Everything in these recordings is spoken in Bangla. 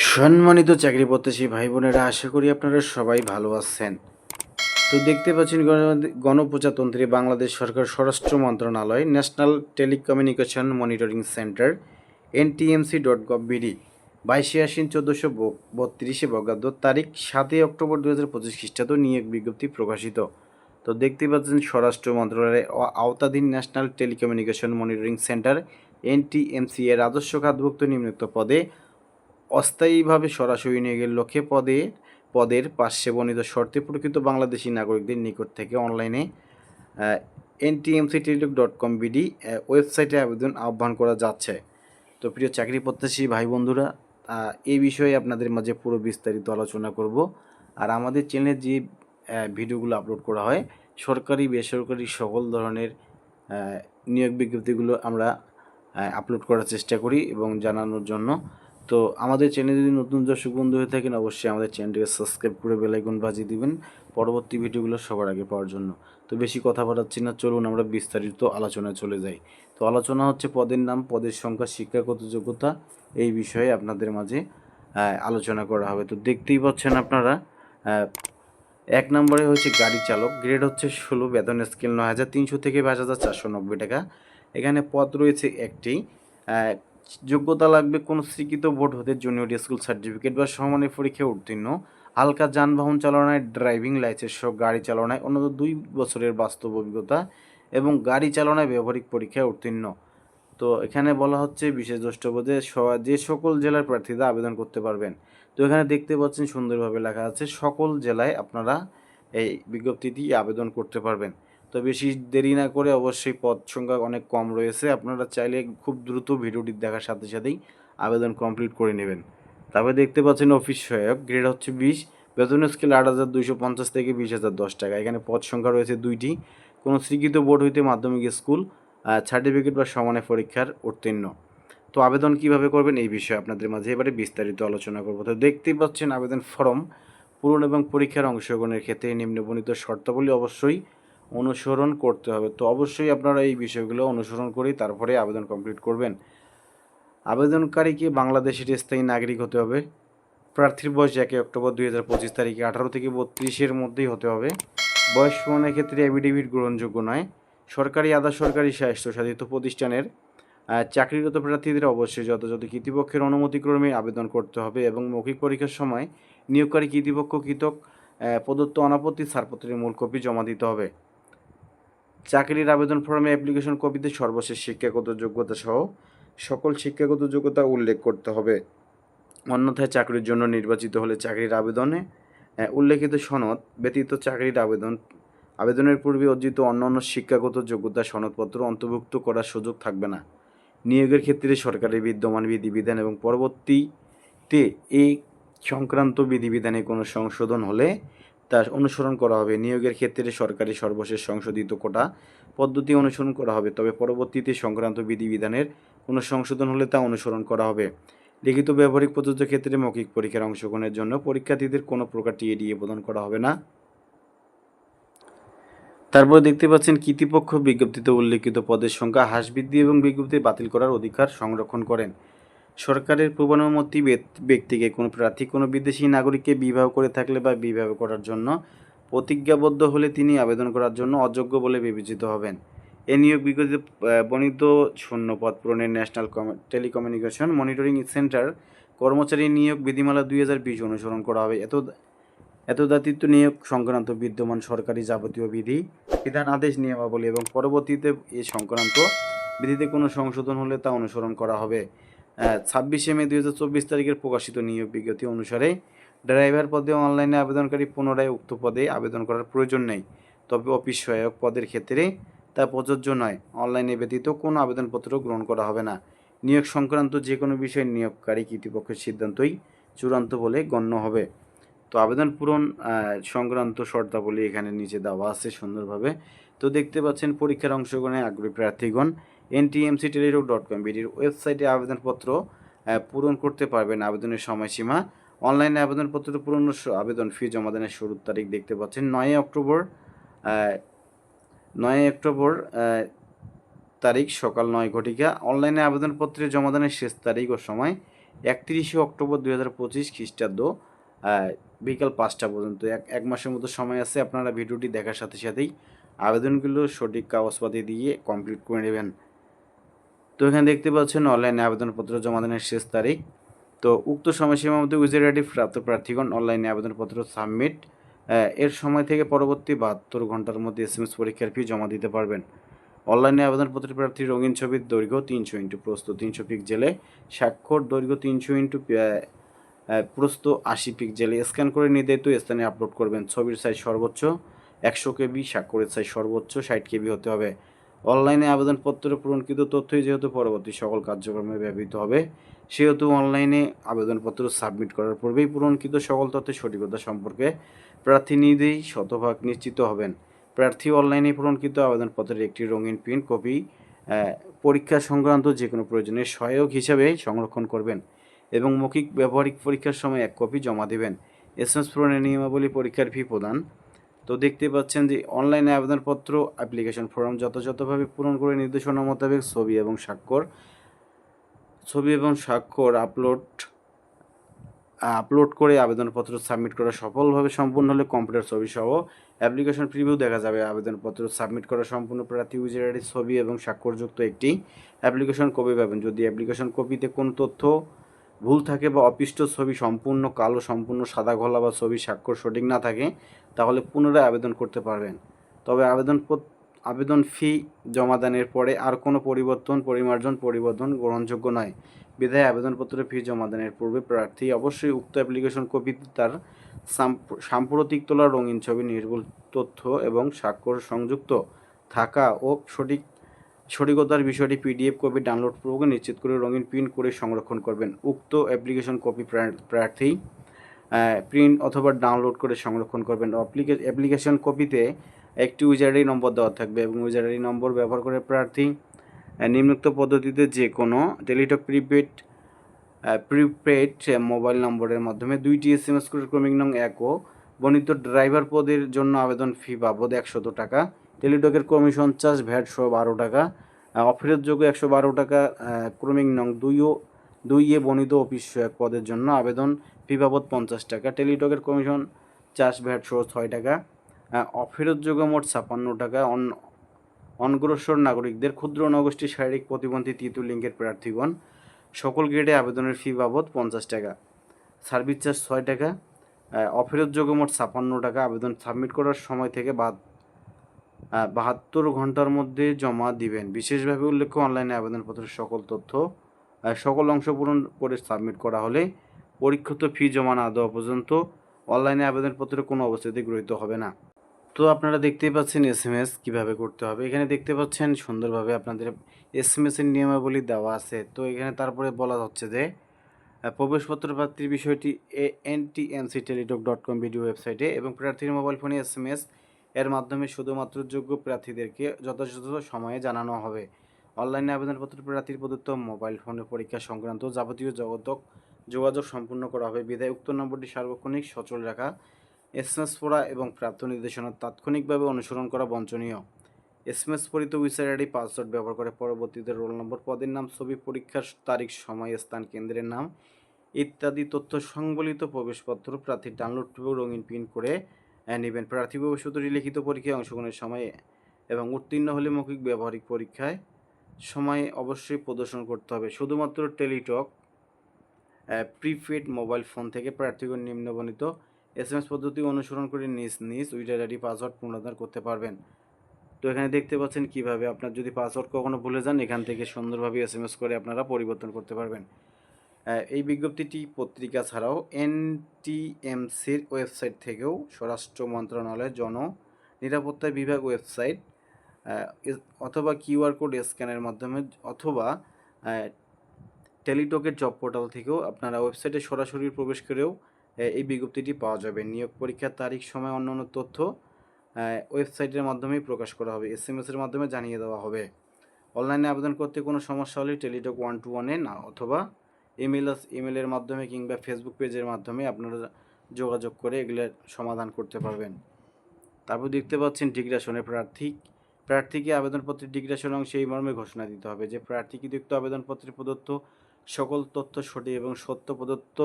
সম্মানিত চাকরি প্রত্যাশী ভাই বোনেরা, আশা করি আপনারা সবাই ভালো আছেন। তো দেখতে পাচ্ছেন গণ- গণপ্রজাতন্ত্রী বাংলাদেশ সরকার স্বরাষ্ট্র মন্ত্রণালয়, national telecommunication monitoring centre, NTMC dot gov BD, বাইশে আশ্বিন চোদ্দোশো বত্রিশে বগাদ্দ তারিখ সাতই অক্টোবর দু হাজার পঁচিশ খ্রিস্টাব্দ নিয়োগ বিজ্ঞপ্তি প্রকাশিত। তো দেখতে পাচ্ছেন স্বরাষ্ট্র মন্ত্রণালয়ের আওতাধীন national telecommunication monitoring centre, NTMC এর রাজস্ব খাতভুক্ত নিম্নোক্ত পদে অস্থায়ীভাবে সরাসরি নিয়োগের লক্ষ্যে পদে, পদের পার্শ্বে বর্ণিত শর্তে প্রকৃত বাংলাদেশি নাগরিকদের নিকট থেকে অনলাইনে এনটিএমসি ডট কম বিডি ওয়েবসাইটে আবেদন আহ্বান করা যাচ্ছে। তো প্রিয় চাকরি প্রত্যাশী ভাই বন্ধুরা এই বিষয়ে আপনাদের মাঝে পুরো বিস্তারিত আলোচনা করব। আর আমাদের চ্যানেলে যে ভিডিওগুলো আপলোড করা হয়, সরকারি, বেসরকারি সকল ধরনের নিয়োগ বিজ্ঞপ্তিগুলো আমরা আপলোড করার চেষ্টা করি এবং জানানোর জন্য। তো আমাদের চ্যানেলে যদি নতুন দর্শক বন্ধু হয়ে থাকেন, অবশ্যই আমাদের চ্যানেলটিকে সাবস্ক্রাইব করে বেলাইকন বাজিয়ে দিবেন পরবর্তী ভিডিওগুলো সবার আগে পাওয়ার জন্য। তো বেশি কথা বাড়াচ্ছি না, চলুন আমরা বিস্তারিত আলোচনায় চলে যাই। তো আলোচনা হচ্ছে পদের নাম, পদের সংখ্যা শিক্ষাগত যোগ্যতা এই বিষয়ে আপনাদের মাঝে আলোচনা করা হবে। তো দেখতেই পাচ্ছেন আপনারা এক নম্বরে হচ্ছে গাড়ি চালক গ্রেড হচ্ছে ষোলো, বেতন স্কেল নয় হাজার তিনশো থেকে পাঁচ হাজার চারশো নব্বই টাকা। এখানে পদ রয়েছে একটি যোগ্যতা লাগবে কোনো স্বীকৃত বোর্ড হতে জুনিয়র স্কুল সার্টিফিকেট বা সমানের পরীক্ষায় উত্তীর্ণ। হালকা যানবাহন চালনায় ড্রাইভিং লাইসেন্স সহ গাড়ি চালনায় অন্তত দুই বছরের বাস্তব অভিজ্ঞতা এবং গাড়ি চালনায় ব্যবহারিক পরীক্ষায় উত্তীর্ণ। তো এখানে বলা হচ্ছে বিশেষ দ্রষ্টব্যতে স- যে সকল জেলার প্রার্থীরা আবেদন করতে পারবেন। তো এখানে দেখতে পাচ্ছেন সুন্দরভাবে লেখা আছে, সকল জেলায় আপনারা এই বিজ্ঞপ্তিটি আবেদন করতে পারবেন। তো বেশি দেরি না করে অবশ্যই পদ সংখ্যা অনেক কম রয়েছে। আপনারা চাইলে খুব দ্রুত ভিডিওটি দেখার সাথে সাথেই আবেদন কমপ্লিট করে নেবেন। তারপরে দেখতে পাচ্ছেন অফিস সহায়ক গ্রেড হচ্ছে বিশ, বেতন স্কেল আট হাজার দুইশো পঞ্চাশ থেকে বিশ হাজার দশ টাকা। এখানে পদ সংখ্যা রয়েছে দুইটি। কোনো স্বীকৃত বোর্ড হইতে মাধ্যমিক স্কুল সার্টিফিকেট বা সমানে পরীক্ষার উত্তীর্ণ। তো আবেদন কীভাবে করবেন এই বিষয়ে আপনাদের মাঝে এবারে বিস্তারিত আলোচনা করব। তো দেখতেই পাচ্ছেন আবেদন ফর্ম পূরণ এবং পরীক্ষার অংশগ্রহণের ক্ষেত্রে নিম্নবর্ণিত শর্তাবলী অবশ্যই অনুসরণ করতে হবে। তো অবশ্যই আপনারা এই বিষয়গুলো অনুসরণ করেই তারপরে আবেদন কমপ্লিট করবেন। আবেদনকারীকে বাংলাদেশের স্থায়ী নাগরিক হতে হবে। প্রার্থীর বয়স একই অক্টোবর দুই হাজার পঁচিশ তারিখে আঠারো থেকে বত্রিশের মধ্যেই হতে হবে। বয়স প্রমাণের ক্ষেত্রে অ্যাফিডেভিট গ্রহণযোগ্য নয়। সরকারি আধা সরকারি স্বায়ত্তশাসিত প্রতিষ্ঠানের চাকরিরত প্রার্থীদের অবশ্যই যথাযথ কর্তৃপক্ষের অনুমতিক্রমে আবেদন করতে হবে এবং মৌখিক পরীক্ষার সময় নিয়োগকারী কর্তৃপক্ষ কৃতক প্রদত্ত অনাপত্তি ছাড়পত্রের মূল কপি জমা দিতে হবে। চাকরির আবেদন ফর্মে অ্যাপ্লিকেশন কপিতে সর্বশেষ শিক্ষাগত যোগ্যতা সহ সকল শিক্ষাগত যোগ্যতা উল্লেখ করতে হবে। অন্যথায় চাকরির জন্য নির্বাচিত হলে চাকরির আবেদনে উল্লেখিত সনদ ব্যতীত চাকরির আবেদন, আবেদনের পূর্বে অর্জিত অন্যান্য শিক্ষাগত যোগ্যতা সনদপত্র অন্তর্ভুক্ত করার সুযোগ থাকবে না। নিয়োগের ক্ষেত্রে সরকারের বিদ্যমান বিধিবিধান এবং পরবর্তীতে এই সংক্রান্ত বিধিবিধানে কোনো সংশোধন হলে তা অনুসরণ করা হবে। নিয়োগের ক্ষেত্রে সরকারি সর্বশেষ সংশোধিত কোটা পদ্ধতি অনুসরণ করা হবে, তবে পরবর্তীতে সংক্রান্ত বিধিবিধানের কোনো সংশোধন হলে তা অনুসরণ করা হবে। লিখিত ব্যবহারিক প্রযোজ্য ক্ষেত্রে মৌখিক পরীক্ষার অংশগ্রহণের জন্য পরীক্ষার্থীদের কোনো প্রকার টিএডিএ প্রদান করা হবে না। তারপরে দেখতে পাচ্ছেন, কৃতিপক্ষ বিজ্ঞপ্তিতে উল্লেখিত পদের সংখ্যা হ্রাস বৃদ্ধি এবং বিজ্ঞপ্তি বাতিল করার অধিকার সংরক্ষণ করেন। সরকারের পূর্বানুমতি ব্যক্তিকে, কোনো প্রার্থী, কোনো বিদেশি নাগরিককে বিবাহ করে থাকলে বা বিবাহ করার জন্য প্রতিজ্ঞাবদ্ধ হলে তিনি আবেদন করার জন্য অযোগ্য বলে বিবেচিত হবেন। এ নিয়োগ বিজ্ঞপ্তিতে বর্ণিত শূন্য পদ পূরণের national com- telecommunication monitoring centre কর্মচারী নিয়োগ বিধিমালা দুই হাজার বিশ অনুসরণ করা হবে। এত এত দায়িত্ব নিয়োগ সংক্রান্ত বিদ্যমান সরকারি যাবতীয় বিধি, বিধান আদেশ, নিয়মাবলী এবং পরবর্তীতে এ সংক্রান্ত বিধিতে কোনো সংশোধন হলে তা অনুসরণ করা হবে। ছাব্বিশে মে দুই হাজার চব্বিশ তারিখের প্রকাশিত নিয়োগ বিজ্ঞপ্তি অনুসারে ড্রাইভার পদে অনলাইনে আবেদনকারী পুনরায় উক্ত পদে আবেদন করার প্রয়োজন নেই। তবে অফিস সহায়ক পদের ক্ষেত্রে তা প্রযোজ্য নয়। অনলাইনে ব্যতীত কোনো আবেদনপত্র গ্রহণ করা হবে না। নিয়োগ সংক্রান্ত যে কোনো বিষয়ে নিয়োগকারী কর্তৃপক্ষের সিদ্ধান্তই চূড়ান্ত বলে গণ্য হবে। তো আবেদন পূরণ সংক্রান্ত শর্তাবলী এখানে নিচে দেওয়া আছে সুন্দরভাবে। তো দেখতে পাচ্ছেন, পরীক্ষার অংশগ্রহণে আগ্রহী প্রার্থীগণ এনটিএমসি টেলিটক ডট কম বিডির ওয়েবসাইটে আবেদনপত্র পূরণ করতে পারবেন। আবেদনের সময়সীমা, অনলাইনে আবেদনপত্র পূরণ আবেদন ফি জমাদানের শুরুর তারিখ দেখতে পাচ্ছেন। নয় অক্টোবর নয় অক্টোবর তারিখ সকাল নয় ঘটিকা। অনলাইনে আবেদনপত্রে জমাদানের শেষ তারিখ ও সময় একত্রিশে অক্টোবর দুই হাজার পঁচিশ খ্রিস্টাব্দ বিকাল পাঁচটা পর্যন্ত। এক এক মাসের মতো সময় আছে। আপনারা ভিডিওটি দেখার সাথে সাথেই আবেদনগুলো সঠিক কাগজপাতি দিয়ে কমপ্লিট করে নেবেন। এখানে দেখতে পাচ্ছেন অনলাইনে আবেদনপত্র জমা দানের শেষ তারিখ। তো উক্ত সময়সীমার মধ্যে উইজার আইডি প্রাপ্ত প্রার্থীগণ অনলাইনে আবেদনপত্র সাবমিট এর সময় থেকে পরবর্তী বাহাত্তর ঘণ্টার মধ্যে এস এম এস পরীক্ষার ফি জমা দিতে পারবেন। অনলাইনে আবেদনপত্র প্রার্থী রঙিন ছবির দৈর্ঘ্য তিনশো ইন্টু প্রস্থ তিনশো পিক্সেলে স্বাক্ষর দৈর্ঘ্য তিনশো ইন্টু প্রস্ত আশি পিক্সেলে স্ক্যান করে নির্ধারিত স্থানে আপলোড করবেন। ছবির সাইজ সর্বোচ্চ একশো কেবি, স্বাক্ষরের সাইজ সর্বোচ্চ ষাট কেবি হতে হবে। অনলাইনে আবেদনপত্র পূরণকৃত তথ্যই যেহেতু পরবর্তী সকল কার্যক্রমে ব্যবহৃত হবে, সেহেতু অনলাইনে আবেদনপত্র সাবমিট করার পূর্বেই পূরণকৃত সকল তথ্যের সঠিকতা সম্পর্কে প্রার্থী শতভাগ নিশ্চিত হবেন। প্রার্থী অনলাইনে পূরণকৃত আবেদনপত্রের একটি রঙিন প্রিন্ট কপি পরীক্ষা সংক্রান্ত যে কোনো প্রয়োজনে সহায়ক হিসাবে সংরক্ষণ করবেন এবং মৌখিক ব্যবহারিক পরীক্ষার সময় এক কপি জমা দেবেন। এস এম পূরণের নিয়মাবলী পরীক্ষার ফি প্রদান। তো দেখতে পাচ্ছেন যে অনলাইনে আবেদনপত্র অ্যাপ্লিকেশন ফর্ম যথাযথভাবে পূরণ করে নির্দেশনা মোতাবেক ছবি এবং স্বাক্ষর। ছবি এবং স্বাক্ষর আপলোড আপলোড করে আবেদনপত্র সাবমিট করা সফলভাবে সম্পূর্ণ হলে কম্পিউটার ছবি সহ অ্যাপ্লিকেশন প্রিভিউ দেখা যাবে। আবেদনপত্র সাবমিট করা সম্পূর্ণ প্রার্থী ইউজার ছবি এবং স্বাক্ষরযুক্ত একটি অ্যাপ্লিকেশন কপি পাবেন। যদি অ্যাপ্লিকেশন কপিতে কোনো তথ্য ভুল থাকে বা অপিষ্ট ছবি সম্পূর্ণ কালো, সম্পূর্ণ সাদা ঘোলা বা ছবি স্বাক্ষর সঠিক না থাকে, তাহলে পুনরায় আবেদন করতে পারবেন। তবে আবেদন আবেদন ফি জমাদানের পরে আর কোনো পরিবর্তন, পরিমার্জন, পরিবর্তন গ্রহণযোগ্য নয়। বিধায় আবেদনপত্রে ফি জমাদানের পূর্বে প্রার্থী অবশ্যই উক্ত অ্যাপ্লিকেশন কপিতে তার সাম্প- সাম্প্রতিক তোলা রঙিন ছবি নির্ভুল তথ্য এবং স্বাক্ষর সংযুক্ত থাকা ও সঠিক সঠিকতার বিষয়টি পিডিএফ কপি ডাউনলোড পূর্বক নিশ্চিত করে রঙিন প্রিন্ট করে সংরক্ষণ করবেন। উক্ত অ্যাপ্লিকেশন কপি প্রার্থী প্রিন্ট অথবা ডাউনলোড করে সংরক্ষণ করবেন। অ্যাপ্লিকেশন কপিতে একটি ইউজারি নম্বর দেওয়া থাকবে এবং ইউজারি নম্বর ব্যবহার করে প্রার্থী নিম্নোক্ত পদ্ধতিতে যে কোনো টেলিটক প্রিপেড প্রিপেড মোবাইল নম্বরের মাধ্যমে দুইটি এস এম এস করে ক্রমিক নং এক ও বর্ণিত ড্রাইভার পদের জন্য আবেদন ফি বাবদ একশত টাকা। টেলিটকের কমিশন চার্জ ভ্যাট সহ বারো টাকা অফেরতযোগ্য একশো বারো টাকা ক্রমিক নং দুই ও দুই এ বর্ণিত অফিস সহায়ক পদের জন্য আবেদন ফি বাবদ পঞ্চাশ টাকা, টেলিটকের কমিশন চার্জ ভ্যাট সহ ছয় টাকা অফেরতযোগ্য মোট ছাপ্পান্ন টাকা, অন, অনগ্রসর নাগরিকদের ক্ষুদ্র নগোষ্ঠী শারীরিক প্রতিবন্ধী তৃতীয় লিঙ্গের প্রার্থীগণ সকল গ্রেডে আবেদনের ফি বাবদ পঞ্চাশ টাকা, সার্ভিস চার্জ ছয় টাকা অফেরতযোগ্য মোট ছাপ্পান্ন টাকা, আবেদন সাবমিট করার সময় থেকে বাদ বাহাত্তর ঘণ্টার মধ্যে জমা দিবেন। বিশেষভাবে উল্লেখ্য, অনলাইনে আবেদনপত্রের সকল তথ্য সকল অংশ পূরণ করে সাবমিট করা হলে পরীক্ষিত ফি জমা না দেওয়া পর্যন্ত অনলাইনে আবেদনপত্র কোনো অবস্থাতেই গৃহীত হবে না। তো আপনারা দেখতেই পাচ্ছেন এস এম এস কীভাবে করতে হবে। এখানে দেখতে পাচ্ছেন সুন্দরভাবে আপনাদের এস এম এসের নিয়মাবলী দেওয়া আছে। তো এখানে তারপরে বলা হচ্ছে যে প্রবেশপত্র প্রার্থীর বিষয়টি A N T N C Teletalk dot com BD ওয়েবসাইটে এবং প্রার্থীর মোবাইল ফোনে এস এম এস এর মাধ্যমে শুধুমাত্র যোগ্য প্রার্থীদেরকে যথাযথ সময়ে জানানো হবে। অনলাইনে আবেদনপত্র প্রার্থীর প্রদত্ত মোবাইল ফোনের পরীক্ষা সংক্রান্ত যাবতীয় জগতক যোগাযোগ সম্পূর্ণ করা হবে। বিধায় উক্ত নম্বরটি সার্বক্ষণিক, সচল রাখা এস এম এস পড়া এবং প্রাপ্ত নির্দেশনা তাৎক্ষণিকভাবে অনুসরণ করা বঞ্চনীয়। এস এম এস পরিত উইসার আইডি, পাসওয়ার্ড ব্যবহার করে পরবর্তীতে রোল নম্বর, পদের নাম, ছবি, পরীক্ষার তারিখ, সময়, স্থান, কেন্দ্রের নাম ইত্যাদি তথ্য সংবলিত প্রবেশপত্র প্রার্থীর ডাউনলোড রঙিন প্রিন্ট করে নেবেন প্রার্থী ভবিষ্যতে লিখিত পরীক্ষায় অংশগ্রহণের সময় এবং উত্তীর্ণ হলে মৌখিক ব্যবহারিক পরীক্ষায় সময়ে অবশ্যই প্রদর্শন করতে হবে। শুধুমাত্র টেলিটক প্রিপেড মোবাইল ফোন থেকে প্রার্থীগণ নিম্নবর্ণিত এস এম এস পদ্ধতি অনুসরণ করে নিজ নিজ উইটার আইডি পাসওয়ার্ড পুনরুদ্ধার করতে পারবেন। তো এখানে দেখতে পাচ্ছেন কীভাবে আপনার যদি পাসওয়ার্ড কখনো ভুলে যান, এখান থেকে সুন্দরভাবে এস এম এস করে আপনারা পরিবর্তন করতে পারবেন। এই বিজ্ঞপ্তিটি পত্রিকা ছাড়াও এনটিএমসির ওয়েবসাইট থেকেও স্বরাষ্ট্র মন্ত্রণালয়ের জন নিরাপত্তা বিভাগ ওয়েবসাইট অথবা কিউআর কোড স্ক্যানের মাধ্যমে অথবা টেলিটকের জব পোর্টাল থেকেও আপনারা ওয়েবসাইটে সরাসরি প্রবেশ করেও এই বিজ্ঞপ্তিটি পাওয়া যাবে। নিয়োগ পরীক্ষার তারিখ, সময় অন্য অন্য তথ্য ওয়েবসাইটের মাধ্যমেই প্রকাশ করা হবে। এস এম এসের মাধ্যমে জানিয়ে দেওয়া হবে। অনলাইনে আবেদন করতে কোনো সমস্যা হলে টেলিটক ওয়ান টু ওয়ানে না, অথবা ইমেল ইমেলের মাধ্যমে কিংবা ফেসবুক পেজের মাধ্যমে আপনারা যোগাযোগ করে এগুলোর সমাধান করতে পারবেন। তারপর দেখতে পাচ্ছেন ডিগ্রেশনের প্রার্থী। প্রার্থীকে আবেদনপত্রের ডিগ্রেশন অংশে এই মর্মে ঘোষণা দিতে হবে যে প্রার্থী কৃতিক্ত আবেদনপত্রে প্রদত্ত সকল তথ্য সঠিক এবং সত্য প্রদত্ত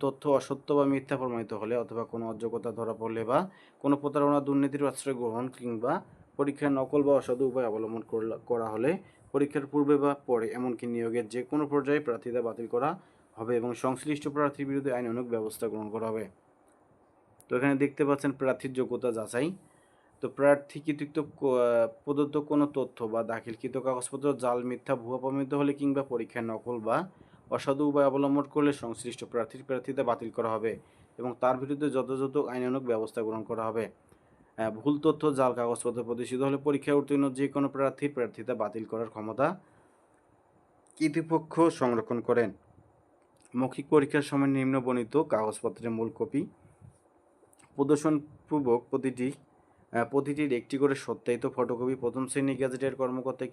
তথ্য অসত্য বা মিথ্যা প্রমাণিত হলে অথবা কোনো অযোগ্যতা ধরা পড়লে বা কোনো প্রতারণা, দুর্নীতির আশ্রয় গ্রহণ কিংবা পরীক্ষার নকল বা অসাধু উপায় অবলম্বন করা হলে পরীক্ষার পূর্বে বা পরে এমনকি নিয়োগের যে কোনো পর্যায়ে প্রার্থীতা বাতিল করা হবে এবং সংশ্লিষ্ট প্রার্থীর বিরুদ্ধে আইনানুগ ব্যবস্থা গ্রহণ করা হবে। তো এখানে দেখতে পাচ্ছেন প্রার্থীর যোগ্যতা যাচাই। তো প্রার্থী কৃতিত্ব প্রদত্ত কোনো তথ্য বা দাখিলকৃত কাগজপত্র, জাল, মিথ্যা, ভুয়া প্রমাণিত হলে কিংবা পরীক্ষায় নকল বা অসাধু উপায় অবলম্বন করলে সংশ্লিষ্ট প্রার্থীর প্রার্থীতা বাতিল করা হবে এবং তার বিরুদ্ধে যথাযথ আইনানুগ ব্যবস্থা গ্রহণ করা হবে। ভুল তথ্য জাল কাগজপত্র প্রদর্শিত হলে পরীক্ষায় উত্তীর্ণ যে কোনো প্রার্থীর প্রার্থীতা বাতিল করার ক্ষমতা কর্তৃপক্ষ সংরক্ষণ করেন। মৌখিক পরীক্ষার সময় নিম্নবর্ণিত কাগজপত্রের মূল কপি প্রদর্শনপূর্বক প্রতিটি প্রতিটির একটি করে সত্যায়িত ফটোকপি প্রথম শ্রেণি গ্যাজেটের কর্মকর্তায়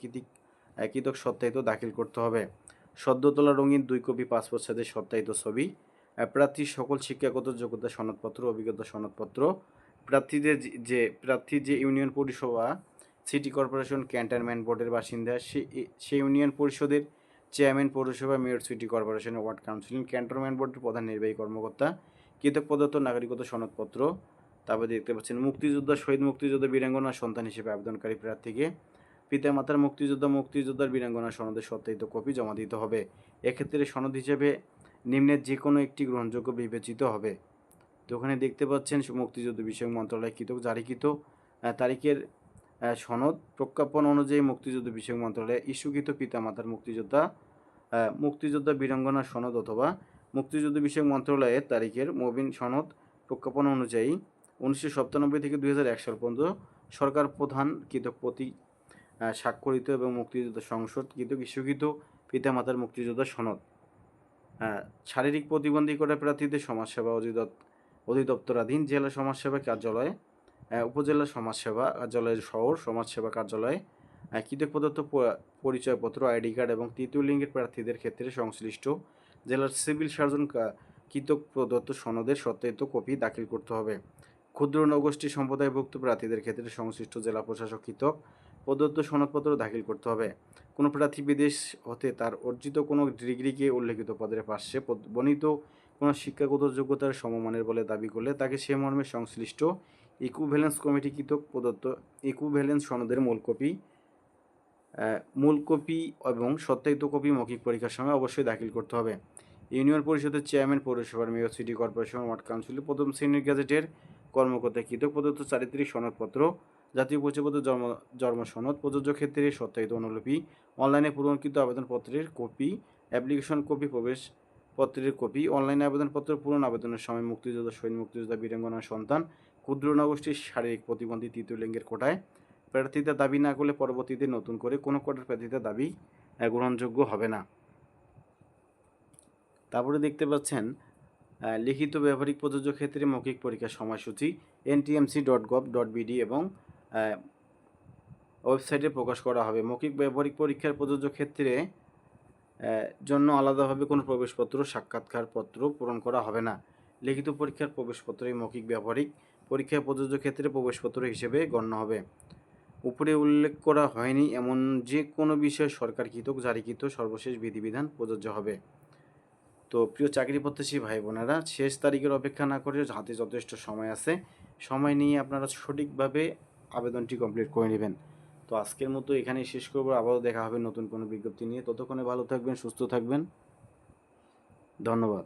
আহ, কৃতক সত্যায়িত দাখিল করতে হবে। সদ্য তোলা রঙিন দুই কপি পাসপোর্ট সাইজের সত্যায়িত ছবি প্রার্থীর সকল শিক্ষাগত যোগ্যতা সনদপত্র অভিজ্ঞতা সনদপত্র প্রার্থীদের যে- প্রার্থী যে ইউনিয়ন পরিষেবা, সিটি কর্পোরেশন ক্যান্টনমেন্ট বোর্ডের বাসিন্দা, সে ইউনিয়ন পরিষদের চেয়ারম্যান পৌরসভা, মেয়র সিটি কর্পোরেশনের ওয়ার্ড কাউন্সিল ক্যান্টনমেন্ট বোর্ডের প্রধান নির্বাহী কর্মকর্তা, কৃতক প্রদত্ত নাগরিকত্ব সনদপত্র, তারপরে দেখতে পাচ্ছেন মুক্তিযোদ্ধা, শহীদ মুক্তিযোদ্ধা, বীরাঙ্গনা সন্তান হিসেবে আবেদনকারী প্রার্থীকে পিতামাতার মুক্তিযোদ্ধা, মুক্তিযোদ্ধার বীরাঙ্গনা সনদের সত্যায়িত কপি জমা দিতে হবে। এক্ষেত্রে সনদ হিসেবে নিম্নের যে কোনো একটি গ্রহণযোগ্য বিবেচিত হবে। ওখানে দেখতে পাচ্ছেন মুক্তিযুদ্ধ বিষয়ক মন্ত্রণালয় কৃতক জারিকৃত তারিখের সনদ, প্রজ্ঞাপন অনুযায়ী মুক্তিযুদ্ধ বিষয়ক মন্ত্রণালয়ে ইস্যুকৃত পিতামাতার মুক্তিযোদ্ধা মুক্তিযোদ্ধা বীরাঙ্গনা সনদ অথবা মুক্তিযুদ্ধ বিষয়ক মন্ত্রণালয়ের তারিখের মবিন সনদ, প্রজ্ঞাপন অনুযায়ী উনিশশো সপ্তানব্বই থেকে দুই হাজার এক সাল পর্যন্ত সরকার প্রধান কৃতক প্রতি স্বাক্ষরিত এবং মুক্তিযুদ্ধ সংসদ কৃতক ইস্যুকৃত পিতামাতার মুক্তিযোদ্ধা সনদ। শারীরিক প্রতিবন্ধী করে প্রার্থীদের সমাজসেবা অধিদপ্তর অধিদপ্তরাধীন জেলা সমাজসেবা কার্যালয় উপজেলা সমাজসেবা কার্যালয়ের শহর সমাজসেবা কার্যালয় কৃতক প্রদত্ত পরিচয়পত্র, আইডি কার্ড এবং তৃতীয় লিঙ্গের প্রার্থীদের ক্ষেত্রে সংশ্লিষ্ট জেলার সিভিল সার্জন কৃতক প্রদত্ত সনদের সত্যায়িত কপি দাখিল করতে হবে। ক্ষুদ্র নগোষ্ঠী সম্প্রদায়ভুক্ত প্রার্থীদের ক্ষেত্রে সংশ্লিষ্ট জেলা প্রশাসক কৃতক প্রদত্ত সনদপত্র দাখিল করতে হবে। কোনো প্রার্থী বিদেশ হতে তার অর্জিত কোনো ডিগ্রিকে উল্লেখিত পদের পাশে বর্ণিত কোনো শিক্ষাগত যোগ্যতার সমমানের বলে দাবি করলে তাকে সে মর্মে সংশ্লিষ্ট ইকুভ্যালেন্স কমিটি কৃতক প্রদত্ত ইকুভ্যালেন্স সনদের মূল কপি মূল কপি এবং সত্যায়িত কপি মৌখিক পরীক্ষার সময় অবশ্যই দাখিল করতে হবে। ইউনিয়ন পরিষদের চেয়ারম্যান, পৌরসভার মেয়র, সিটি কর্পোরেশন, ওয়ার্ড কাউন্সিলের প্রথম শ্রেণির গ্যাজেটের কর্মকর্তা কৃতক প্রদত্ত চারিত্রিক সনদপত্র, জাতীয় পরিচয়পত্র, জন্ম জন্ম সনদ, প্রযোজ্য ক্ষেত্রে সত্যায়িত অনুলিপি, অনলাইনে পূরণকৃত আবেদনপত্রের কপি অ্যাপ্লিকেশন কপি প্রবেশ পত্রের কপি, অনলাইন আবেদনপত্র পূরণ আবেদনের সময় মুক্তিযোদ্ধা, শহীদ মুক্তিযোদ্ধা বীরাঙ্গনার সন্তান, ক্ষুদ্র নগোষ্ঠীর শারীরিক প্রতিবন্ধী তৃতীয় লিঙ্গের কোটায়। প্রার্থিতা দাবি না করলে পরবর্তীতে নতুন করে কোনো কোটার প্রার্থিতা দাবি গ্রহণযোগ্য হবে না। তারপরে দেখতে পাচ্ছেন লিখিত ব্যবহারিক প্রযোজ্য ক্ষেত্রে মৌখিক পরীক্ষার সময়সূচি, NTMC dot gov dot BD এবং ওয়েবসাইটে প্রকাশ করা হবে। মৌখিক ব্যবহারিক পরীক্ষার প্রযোজ্য ক্ষেত্রে জন্য আলাদাভাবে কোনো প্রবেশপত্র সাক্ষাৎকার পত্র পূরণ করা হবে না। লিখিত পরীক্ষার প্রবেশপত্রই মৌখিক, ব্যবহারিক। পরীক্ষায় প্রযোজ্য ক্ষেত্রে প্রবেশপত্র হিসেবে গণ্য হবে। উপরে উল্লেখ করা হয়নি এমন যে কোনো বিষয়ে সরকার কৃতক জারিকৃত সর্বশেষ বিধিবিধান প্রযোজ্য হবে। তো প্রিয় চাকরি প্রত্যাশী ভাই বোনেরা শেষ তারিখের অপেক্ষা না করে হাতে যথেষ্ট সময় আছে। সময় নিয়ে আপনারা সঠিকভাবে আবেদনটি কমপ্লিট করে নেবেন। তো আজকের মতো এখানেই শেষ করব। আবারও দেখা হবে নতুন কোনো বিজ্ঞপ্তি নিয়ে। ততক্ষণে ভালো থাকবেন, সুস্থ থাকবেন। ধন্যবাদ।